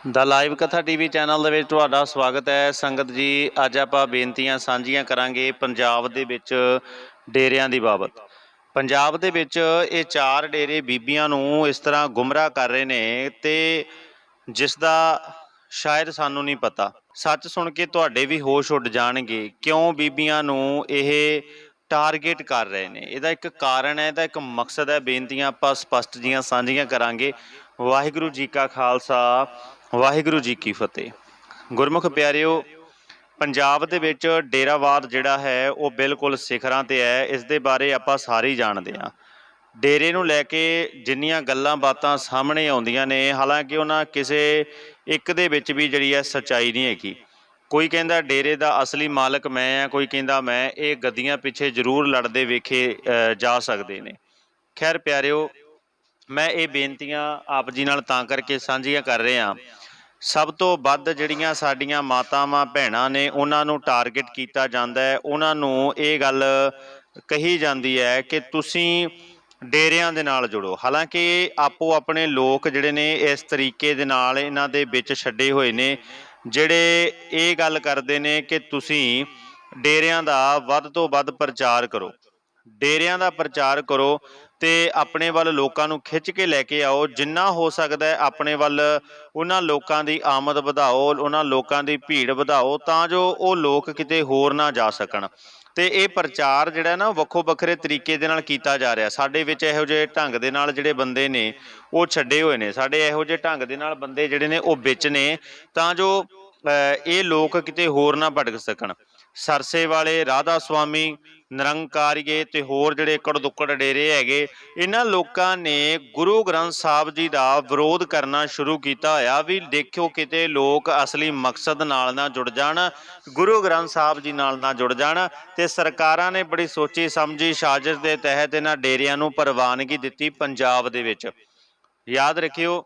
ਦਾ live ਕਥਾ TV channel ਦੇ ਵਿੱਚ ਤੁਹਾਡਾ ਸਵਾਗਤ ਹੈ। ਸੰਗਤ ਜੀ, ਅੱਜ ਆਪਾਂ ਬੇਨਤੀਆਂ ਸਾਂਝੀਆਂ ਕਰਾਂਗੇ ਪੰਜਾਬ ਦੇ ਵਿੱਚ ਡੇਰਿਆਂ ਦੀ ਬਾਬਤ। ਪੰਜਾਬ ਦੇ ਵਿੱਚ ਇਹ ਚਾਰ ਡੇਰੇ ਬੀਬੀਆਂ ਨੂੰ ਇਸ ਤਰ੍ਹਾਂ ਗੁੰਮਰਾਹ ਕਰ ਰਹੇ ਨੇ ਤੇ ਜਿਸ ਦਾ ਸ਼ਾਇਦ ਸਾਨੂੰ ਨਹੀਂ ਪਤਾ। ਸੱਚ ਸੁਣ ਕੇ ਤੁਹਾਡੇ ਵੀ ਹੋਸ਼ ਉੱਡ ਜਾਣਗੇ ਕਿਉਂ ਬੀਬੀਆਂ ਨੂੰ ਇਹ ਟਾਰਗੇਟ ਕਰ ਰਹੇ ਨੇ। ਇਹਦਾ ਇੱਕ ਕਾਰਨ ਹੈ, ਇਹਦਾ ਇੱਕ ਮਕਸਦ ਹੈ, ਬੇਨਤੀਆਂ ਆਪਾਂ ਸਪਸ਼ਟ ਜੀਆਂ ਸਾਂਝੀਆਂ ਕਰਾਂਗੇ। ਵਾਹਿਗੁਰੂ ਜੀ ਕਾ ਖਾਲਸਾ ਵਾਹਿਗੁਰੂ ਜੀ ਕੀ ਫਤਿਹ। ਗੁਰਮੁਖ ਪਿਆਰਿਓ, ਪੰਜਾਬ ਦੇ ਵਿੱਚ ਡੇਰਾਵਾਦ ਜਿਹੜਾ ਹੈ, ਉਹ ਬਿਲਕੁਲ ਸਿਖਰਾਂ ਤੇ ਹੈ। ਇਸ ਦੇ ਬਾਰੇ ਆਪਾਂ ਸਾਰੇ ਹੀ ਜਾਣਦੇ ਹਾਂ। ਡੇਰੇ ਨੂੰ ਲੈ ਕੇ ਜਿੰਨੀਆਂ ਗੱਲਾਂ ਬਾਤਾਂ ਸਾਹਮਣੇ ਆਉਂਦੀਆਂ ਨੇ, ਹਾਲਾਂਕਿ ਉਹਨਾਂ ਕਿਸੇ ਇੱਕ ਦੇ ਵਿੱਚ ਵੀ ਜਿਹੜੀ ਹੈ ਸੱਚਾਈ ਨਹੀਂ ਹੈਗੀ। ਕੋਈ ਕਹਿੰਦਾ ਡੇਰੇ ਦਾ ਅਸਲੀ ਮਾਲਕ ਮੈਂ ਆ ਕੋਈ ਕਹਿੰਦਾ ਮੈਂ, ਇਹ ਗੱਦੀਆਂ ਪਿੱਛੇ ਜ਼ਰੂਰ ਲੜਦੇ ਵੇਖੇ ਜਾ ਸਕਦੇ ਨੇ। ਖੈਰ ਪਿਆਰਿਓ ਮੈਂ ਇਹ ਬੇਨਤੀਆਂ ਆਪ ਜੀ ਨਾਲ ਤਾਂ ਕਰਕੇ ਸਾਂਝੀਆਂ ਕਰ ਰਿਹਾ। ਸਭ ਤੋਂ ਵੱਧ ਜਿਹੜੀਆਂ ਸਾਡੀਆਂ ਮਾਤਾਵਾਂ, ਭੈਣਾਂ ਨੇ ਉਹਨਾਂ ਨੂੰ ਟਾਰਗੇਟ ਕੀਤਾ ਜਾਂਦਾ ਹੈ। ਉਹਨਾਂ ਨੂੰ ਇਹ ਗੱਲ ਕਹੀ ਜਾਂਦੀ ਹੈ ਕਿ ਤੁਸੀਂ ਡੇਰਿਆਂ ਦੇ ਨਾਲ ਜੁੜੋ। ਹਾਲਾਂਕਿ ਆਪੋ ਆਪਣੇ ਲੋਕ ਜਿਹੜੇ ਨੇ ਇਸ ਤਰੀਕੇ ਦੇ ਨਾਲ ਇਹਨਾਂ ਦੇ ਵਿੱਚ ਛੱਡੇ ਹੋਏ ਨੇ, ਜਿਹੜੇ ਇਹ ਗੱਲ ਕਰਦੇ ਨੇ ਕਿ ਤੁਸੀਂ ਡੇਰਿਆਂ ਦਾ ਵੱਧ ਤੋਂ ਵੱਧ ਪ੍ਰਚਾਰ ਕਰੋ। ਡੇਰਿਆਂ ਦਾ ਪ੍ਰਚਾਰ ਕਰੋ ਤੇ ਆਪਣੇ ਵੱਲ ਲੋਕਾਂ ਨੂੰ ਖਿੱਚ ਕੇ ਲੈ ਕੇ ਆਓ। ਜਿੰਨਾ ਹੋ ਸਕਦਾ ਹੈ ਆਪਣੇ ਵੱਲ ਉਹਨਾਂ ਲੋਕਾਂ ਦੀ ਆਮਦ ਵਧਾਓ, ਉਹਨਾਂ ਲੋਕਾਂ ਦੀ ਭੀੜ ਵਧਾਓ ਤਾਂ ਜੋ ਉਹ ਲੋਕ ਕਿਤੇ ਹੋਰ ਨਾ ਜਾ ਸਕਣ। ਤੇ ਇਹ ਪ੍ਰਚਾਰ ਜਿਹੜਾ ਨਾ ਵੱਖੋ ਵੱਖਰੇ ਤਰੀਕੇ ਦੇ ਨਾਲ ਕੀਤਾ ਜਾ ਰਿਹਾ। ਸਾਡੇ ਵਿੱਚ ਇਹੋ ਜਿਹੇ ਢੰਗ ਦੇ ਨਾਲ ਜਿਹੜੇ ਬੰਦੇ ਨੇ, ਉਹ ਛੱਡੇ ਹੋਏ ਨੇ। ਸਾਡੇ ਇਹੋ ਜਿਹੇ ਢੰਗ ਦੇ ਨਾਲ ਬੰਦੇ ਜਿਹੜੇ ਨੇ, ਉਹ ਵਿੱਚ ਨੇ ਤਾਂ ਜੋ ਇਹ ਲੋਕ ਕਿਤੇ ਹੋਰ ਨਾ ਭਟਕ ਸਕਣ। ਸਰਸੇ ਵਾਲੇ ਰਾਧਾ ਸੁਆਮੀ ਨਿਰੰਕਾਰੀਏ ਤੇ ਹੋਰ ਜਿਹੜੇ ਏਕੜ ਦੁੱਕੜ ਡੇਰੇ ਹੈਗੇ, ਇਹਨਾਂ ਲੋਕਾਂ ਨੇ ਗੁਰੂ ਗ੍ਰੰਥ ਸਾਹਿਬ ਜੀ ਦਾ ਵਿਰੋਧ ਕਰਨਾ ਸ਼ੁਰੂ ਕੀਤਾ ਹੋਇਆ। ਵੀ ਦੇਖਿਓ ਕਿਤੇ ਲੋਕ ਅਸਲੀ ਮਕਸਦ ਨਾਲ ਨਾ ਜੁੜ ਜਾਣ, ਗੁਰੂ ਗ੍ਰੰਥ ਸਾਹਿਬ ਜੀ ਨਾਲ ਨਾ ਜੁੜ ਜਾਣ ਤੇ ਸਰਕਾਰਾਂ ਨੇ ਬੜੀ ਸੋਚੀ ਸਮਝੀ, ਸਾਜ਼ਿਸ਼ ਦੇ ਤਹਿਤ ਇਹਨਾਂ ਡੇਰਿਆਂ ਨੂੰ ਪ੍ਰਵਾਨਗੀ ਦਿੱਤੀ ਪੰਜਾਬ ਦੇ ਵਿੱਚ। ਯਾਦ ਰੱਖਿਓ,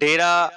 ਡੇਰਾ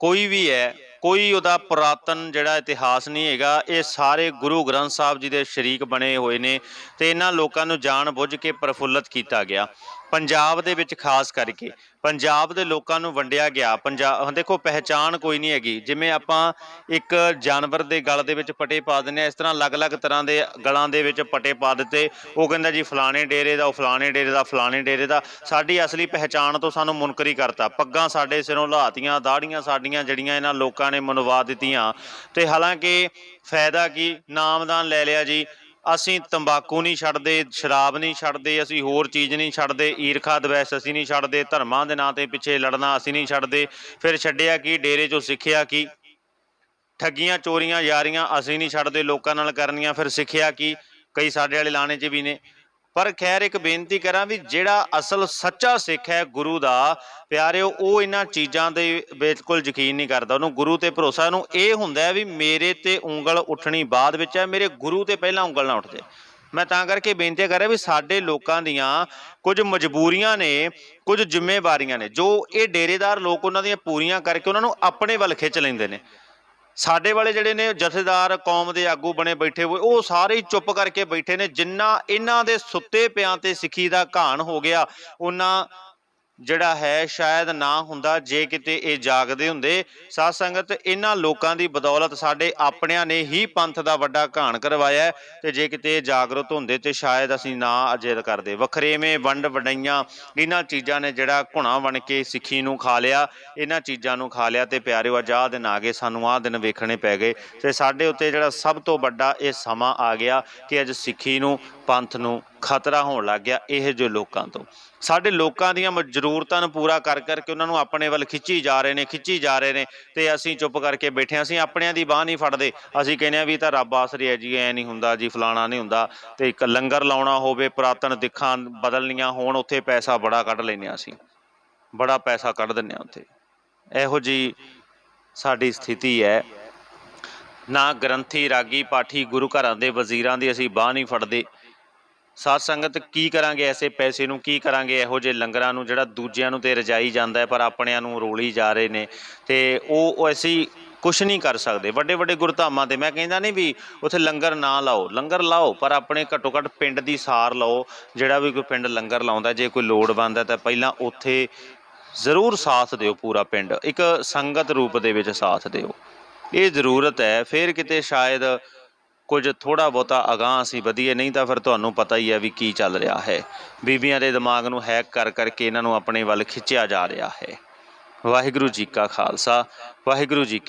ਕੋਈ ਵੀ ਹੈ ਕੋਈ ਉਹਦਾ ਪੁਰਾਤਨ ਜਿਹੜਾ ਇਤਿਹਾਸ ਨਹੀਂ ਹੈਗਾ, ਇਹ ਸਾਰੇ ਗੁਰੂ ਗ੍ਰੰਥ ਸਾਹਿਬ ਜੀ ਦੇ ਸ਼ਰੀਕ ਬਣੇ ਹੋਏ ਨੇ ਤੇ ਇਹਨਾਂ ਲੋਕਾਂ ਨੂੰ ਜਾਣ ਬੁੱਝ ਕੇ ਪ੍ਰਫੁੱਲਤ ਕੀਤਾ ਗਿਆ। ਪੰਜਾਬ ਦੇ ਵਿੱਚ ਖਾਸ ਕਰਕੇ। ਪੰਜਾਬ ਦੇ ਲੋਕਾਂ ਨੂੰ ਵੰਡਿਆ ਗਿਆ। ਪੰਜਾਬ ਦੇਖੋ, ਪਹਿਚਾਣ ਕੋਈ ਨਹੀਂ ਹੈਗੀ। ਜਿਵੇਂ ਆਪਾਂ ਇੱਕ ਜਾਨਵਰ ਦੇ ਗਲ ਦੇ ਵਿੱਚ ਪਟੇ ਪਾ ਦਿੰਦੇ ਆ ਇਸ ਤਰ੍ਹਾਂ ਅਲੱਗ-ਅਲੱਗ ਤਰ੍ਹਾਂ ਦੇ ਗਲਾਂ ਦੇ ਵਿੱਚ ਪਟੇ ਪਾ ਦਿੱਤੇ। ਉਹ ਕਹਿੰਦਾ ਜੀ, ਫਲਾਣੇ ਡੇਰੇ ਦਾ, ਉਹ ਫਲਾਣੇ ਡੇਰੇ ਦਾ, ਫਲਾਣੇ ਡੇਰੇ ਦਾ। ਸਾਡੀ ਅਸਲੀ ਪਹਿਚਾਣ ਤੋਂ ਸਾਨੂੰ ਮੁਨਕਰੀ ਕਰਤਾ। ਪੱਗਾਂ ਸਾਡੇ ਸਿਰੋਂ ਲਾਹਤੀਆਂ ਦਾੜੀਆਂ ਸਾਡੀਆਂ ਜਿਹੜੀਆਂ ਇਹਨਾਂ ਲੋਕਾਂ ਨੇ ਮਨਵਾ ਦਿੱਤੀਆਂ। ਤੇ ਹਾਲਾਂਕਿ ਫਾਇਦਾ ਕੀ? ਨਾਮਦਾਨ ਲੈ ਲਿਆ ਜੀ। ਅਸੀਂ ਤੰਬਾਕੂ ਨਹੀਂ ਛੱਡਦੇ, ਸ਼ਰਾਬ ਨਹੀਂ ਛੱਡਦੇ, ਅਸੀਂ ਹੋਰ ਚੀਜ਼ ਨਹੀਂ ਛੱਡਦੇ, ਈਰਖਾ, ਦਵੈਸ ਅਸੀਂ ਨਹੀਂ ਛੱਡਦੇ, ਧਰਮਾਂ ਦੇ ਨਾਂ ਤੇ ਪਿੱਛੇ ਲੜਨਾ ਅਸੀਂ ਨਹੀਂ ਛੱਡਦੇ। ਫਿਰ ਛੱਡਿਆ ਕੀ, ਡੇਰੇ ਚੋਂ ਸਿੱਖਿਆ ਕੀ? ਠੱਗੀਆਂ, ਚੋਰੀਆਂ, ਯਾਰੀਆਂ ਅਸੀਂ ਨਹੀਂ ਛੱਡਦੇ, ਲੋਕਾਂ ਨਾਲ ਕਰਨੀਆਂ, ਫਿਰ ਸਿੱਖਿਆ ਕੀ? ਕਈ ਸਾਡੇ ਵਾਲੇ ਲਾਣੇ 'ਚ ਵੀ ਨੇ। ਪਰ ਖੈਰ ਇੱਕ ਬੇਨਤੀ ਕਰਾਂ ਵੀ ਜਿਹੜਾ ਅਸਲ ਸੱਚਾ ਸਿੱਖ ਹੈ ਗੁਰੂ ਦਾ, ਪਿਆਰਿਓ, ਉਹ ਇਹਨਾਂ ਚੀਜ਼ਾਂ ਦੇ ਬਿਲਕੁਲ ਯਕੀਨ ਨਹੀਂ ਕਰਦਾ। ਉਹਨੂੰ ਗੁਰੂ ਤੇ ਭਰੋਸਾ, ਉਹਨੂੰ ਇਹ ਹੁੰਦਾ ਹੈ ਵੀ ਮੇਰੇ ਤੇ ਉਂਗਲ ਉੱਠਣੀ ਬਾਅਦ ਵਿੱਚ ਹੈ, ਮੇਰੇ ਗੁਰੂ ਤੇ ਪਹਿਲਾਂ ਉਂਗਲ ਨਾ ਉੱਠ ਜਾਏ। ਮੈਂ ਤਾਂ ਕਰਕੇ ਬੇਨਤੀ ਕਰ ਰਿਹਾ ਵੀ ਸਾਡੇ ਲੋਕਾਂ ਦੀਆਂ ਕੁਝ ਮਜਬੂਰੀਆਂ ਨੇ, ਕੁਝ ਜ਼ਿੰਮੇਵਾਰੀਆਂ ਨੇ, ਜੋ ਇਹ ਡੇਰੇਦਾਰ ਲੋਕ ਉਹਨਾਂ ਦੀਆਂ ਪੂਰੀਆਂ ਕਰਕੇ ਉਹਨਾਂ ਨੂੰ ਆਪਣੇ ਵੱਲ ਖਿੱਚ ਲੈਂਦੇ ਨੇ। ਸਾਡੇ ਵਾਲੇ ਜਿਹੜੇ ਨੇ ਜਥੇਦਾਰ, ਕੌਮ ਦੇ ਆਗੂ ਬਣੇ ਬੈਠੇ ਹੋਏ, ਉਹ ਸਾਰੇ ਚੁੱਪ ਕਰਕੇ ਬੈਠੇ ਨੇ, ਜਿੰਨਾ ਇਹਨਾਂ ਦੇ ਸੁੱਤੇ ਪਿਆਂ ਤੇ ਸਿੱਖੀ ਦਾ ਘਾਣ ਹੋ ਗਿਆ, ਉਹਨਾਂ ਜਿਹੜਾ ਹੈ ਸ਼ਾਇਦ ਨਾ ਹੁੰਦਾ ਜੇ ਕਿਤੇ ਇਹ ਜਾਗਦੇ ਹੁੰਦੇ। ਸਾਧ ਸੰਗਤ, ਇਹਨਾਂ ਲੋਕਾਂ ਦੀ ਬਦੌਲਤ ਸਾਡੇ ਆਪਣਿਆਂ ਨੇ ਹੀ ਪੰਥ ਦਾ ਵੱਡਾ ਘਾਣ ਕਰਵਾਇਆ ਹੈ ਤੇ ਜੇ ਕਿਤੇ ਇਹ ਜਾਗਰੂਕ ਹੁੰਦੇ ਤੇ ਸ਼ਾਇਦ ਅਸੀਂ ਨਾ ਅਜਿਤ ਕਰਦੇ। ਵਖਰੇਵੇਂ ਵੰਡ ਵਡਈਆਂ ਇਹਨਾਂ ਚੀਜ਼ਾਂ ਨੇ ਜਿਹੜਾ ਘੁਣਾ ਬਣ ਕੇ ਸਿੱਖੀ ਨੂੰ ਖਾ ਲਿਆ, ਇਹਨਾਂ ਚੀਜ਼ਾਂ ਨੂੰ ਖਾ ਲਿਆ ਤੇ ਪਿਆਰਿਓ ਅੱਜ ਆਹ ਦਿਨ ਆ ਗਏ, ਸਾਨੂੰ ਆਹ ਦਿਨ ਵੇਖਣੇ ਪੈ ਗਏ ਤੇ ਸਾਡੇ ਉੱਤੇ ਜਿਹੜਾ ਸਭ ਤੋਂ ਵੱਡਾ ਇਹ ਸਮਾਂ ਆ ਗਿਆ ਕਿ ਅੱਜ ਸਿੱਖੀ ਨੂੰ, ਪੰਥ ਨੂੰ ਖਤਰਾ ਹੋਣ ਲੱਗ ਗਿਆ ਇਹ ਜੋ ਲੋਕਾਂ ਤੋਂ। ਸਾਡੇ ਲੋਕਾਂ ਦੀਆਂ ਮ- ਜ਼ਰੂਰਤਾਂ ਨੂੰ ਪੂਰਾ ਕਰ ਕਰਕੇ ਉਹਨਾਂ ਨੂੰ ਆਪਣੇ ਵੱਲ ਖਿੱਚੀ ਜਾ ਰਹੇ ਨੇ, ਖਿੱਚੀ ਜਾ ਰਹੇ ਨੇ ਤੇ ਅਸੀਂ ਚੁੱਪ ਕਰਕੇ ਬੈਠੇ ਹਾਂ। ਅਸੀਂ ਆਪਣਿਆਂ ਦੀ ਬਾਹ ਨਹੀਂ ਫੜਦੇ। ਅਸੀਂ ਕਹਿੰਦੇ ਆ ਵੀ ਤਾਂ ਰੱਬ ਆਸਰੇ ਹੈ ਜੀ, ਐ ਨਹੀਂ ਹੁੰਦਾ ਜੀ, ਫਲਾਣਾ ਨਹੀਂ ਹੁੰਦਾ। ਤੇ ਇੱਕ ਲੰਗਰ ਲਾਉਣਾ ਹੋਵੇ, ਪੁਰਾਤਨ ਦਿੱਖਾਂ ਬਦਲਣੀਆਂ ਹੋਣ, ਉੱਥੇ ਪੈਸਾ ਬੜਾ ਕੱਢ ਲੈਂਦੇ ਹਾਂ ਅਸੀਂ। ਬੜਾ ਪੈਸਾ ਕੱਢ ਦਿੰਦੇ ਹਾਂ ਉੱਥੇ। ਇਹੋ ਜੀ ਸਾਡੀ ਸਥਿਤੀ ਹੈ। ਨਾ ਗ੍ਰੰਥੀ, ਰਾਗੀ, ਪਾਠੀ, ਗੁਰੂ ਘਰਾਂ ਦੇ ਵਜ਼ੀਰਾਂ ਦੀ ਅਸੀਂ ਬਾਹ ਨਹੀਂ ਫੜਦੇ। ਸਾਧ ਸੰਗਤ, ਕੀ ਕਰਾਂਗੇ ਐਸੇ ਪੈਸੇ ਨੂੰ? ਕੀ ਕਰਾਂਗੇ ਇਹੋ ਜਿਹੇ ਲੰਗਰਾਂ ਨੂੰ ਜਿਹੜਾ ਦੂਜਿਆਂ ਨੂੰ ਤੇ ਰਜਾਈ ਜਾਂਦਾ ਹੈ, ਪਰ ਆਪਣਿਆਂ ਨੂੰ ਰੋਲੀ ਜਾ ਰਹੇ ਨੇ ਤੇ ਉਹ ਐਸੀ ਅਸੀਂ ਕੁਝ ਨਹੀਂ ਕਰ ਸਕਦੇ। ਵੱਡੇ ਵੱਡੇ ਗੁਰਧਾਮਾਂ ਤੇ ਮੈਂ ਕਹਿੰਦਾ ਨਹੀਂ ਵੀ ਉੱਥੇ ਲੰਗਰ ਨਾ ਲਾਓ। ਲੰਗਰ ਲਾਓ, ਪਰ ਆਪਣੇ ਘੱਟੋ ਘੱਟ ਪਿੰਡ ਦੀ ਸਾਰ ਲਓ। ਜਿਹੜਾ ਵੀ ਕੋਈ ਪਿੰਡ ਲੰਗਰ ਲਾਉਂਦਾ, ਜੇ ਕੋਈ ਲੋੜਵੰਦ ਹੈ ਤਾਂ ਪਹਿਲਾਂ ਉੱਥੇ ਜ਼ਰੂਰ ਸਾਥ ਦਿਓ ਪੂਰਾ ਪਿੰਡ। ਇੱਕ ਸੰਗਤ ਰੂਪ ਦੇ ਵਿੱਚ ਸਾਥ ਦਿਓ। ਇਹ ਜ਼ਰੂਰਤ ਹੈ। ਫਿਰ ਕਿਤੇ ਸ਼ਾਇਦ ਕੁਝ ਥੋੜਾ ਬਹੁਤਾ ਅਗਾਂਹ ਅਸੀਂ ਵਧੀਏ, ਨਹੀਂ ਤਾਂ ਫਿਰ ਤੁਹਾਨੂੰ ਪਤਾ ਹੀ ਹੈ ਵੀ ਕੀ ਚੱਲ ਰਿਹਾ ਹੈ। ਬੀਬੀਆਂ ਦੇ ਦਿਮਾਗ ਨੂੰ ਹੈਕ ਕਰ ਕਰਕੇ ਇਹਨਾਂ ਨੂੰ ਆਪਣੇ ਵੱਲ ਖਿੱਚਿਆ ਜਾ ਰਿਹਾ ਹੈ। ਵਾਹਿਗੁਰੂ ਜੀ ਕਾ ਖਾਲਸਾ, ਵਾਹਿਗੁਰੂ ਜੀ